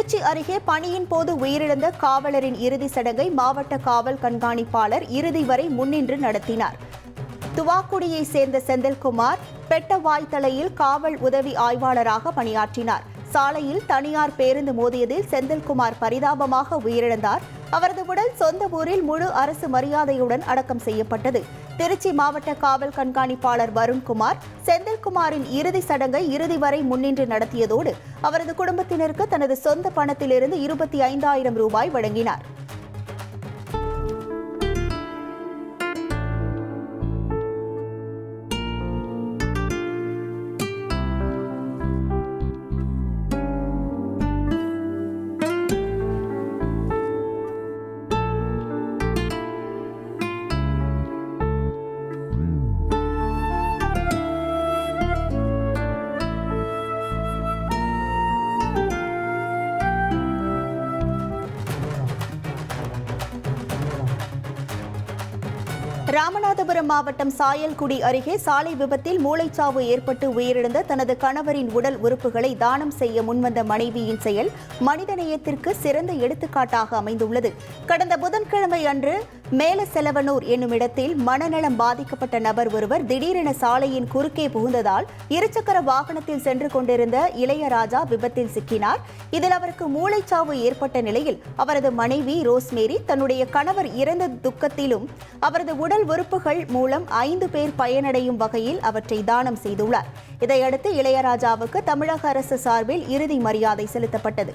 திருச்சி அருகே பணியின் போது உயிரிழந்த காவலரின் இறுதி சடங்கை மாவட்ட காவல் கண்காணிப்பாளர் இறுதி வரை முன்னின்று நடத்தினார். துவாக்குடியை சேர்ந்த செந்தில்குமார் பெட்டவாய்த்தலையில் காவல் உதவி ஆய்வாளராக பணியாற்றினார். சாலையில் தனியார் பேருந்து மோதியதில் செந்தில்குமார் பரிதாபமாக உயிரிழந்தார். அவரது உடல் சொந்த ஊரில் முழு அரசு மரியாதையுடன் அடக்கம் செய்யப்பட்டது. திருச்சி மாவட்ட காவல் கண்காணிப்பாளர் வருண்குமார் செந்தில்குமாரின் இறுதி சடங்கை இறுதி வரை முன்னின்று நடத்தியதோடு அவரது குடும்பத்தினருக்கு தனது சொந்த பணத்திலிருந்து இருபத்தி ஐந்தாயிரம் ரூபாய் வழங்கினார். ராமநாதபுரம் மாவட்டம் சாயல்குடி அருகே சாலை விபத்தில் மூளைச்சாவு ஏற்பட்டு உயிரிழந்த தனது கணவரின் உடல் உறுப்புகளை தானம் செய்ய முன்வந்த மனைவியின் செயல் மனிதநேயத்திற்கு சிறந்த எடுத்துக்காட்டாக அமைந்துள்ளது. கடந்த புதன்கிழமை அன்று மேல செலவனூர் என்னும் இடத்தில் மனநலம் பாதிக்கப்பட்ட நபர் ஒருவர் திடீரென சாலையின் குறுக்கே புகுந்ததால் இருசக்கர வாகனத்தில் சென்று கொண்டிருந்த இளையராஜா விபத்தில் சிக்கினார். இதில் அவருக்கு மூளைச்சாவு ஏற்பட்ட நிலையில் அவரது மனைவி ரோஸ்மேரி தன்னுடைய கணவர் இறந்த துக்கத்திலும் அவரது உடல் உறுப்புகள் மூலம் ஐந்து பேர் பயனடையும் வகையில் அவற்றை தானம் செய்துள்ளார். இதையடுத்து இளையராஜாவுக்கு தமிழக அரசு சார்பில் இறுதி மரியாதை செலுத்தப்பட்டது.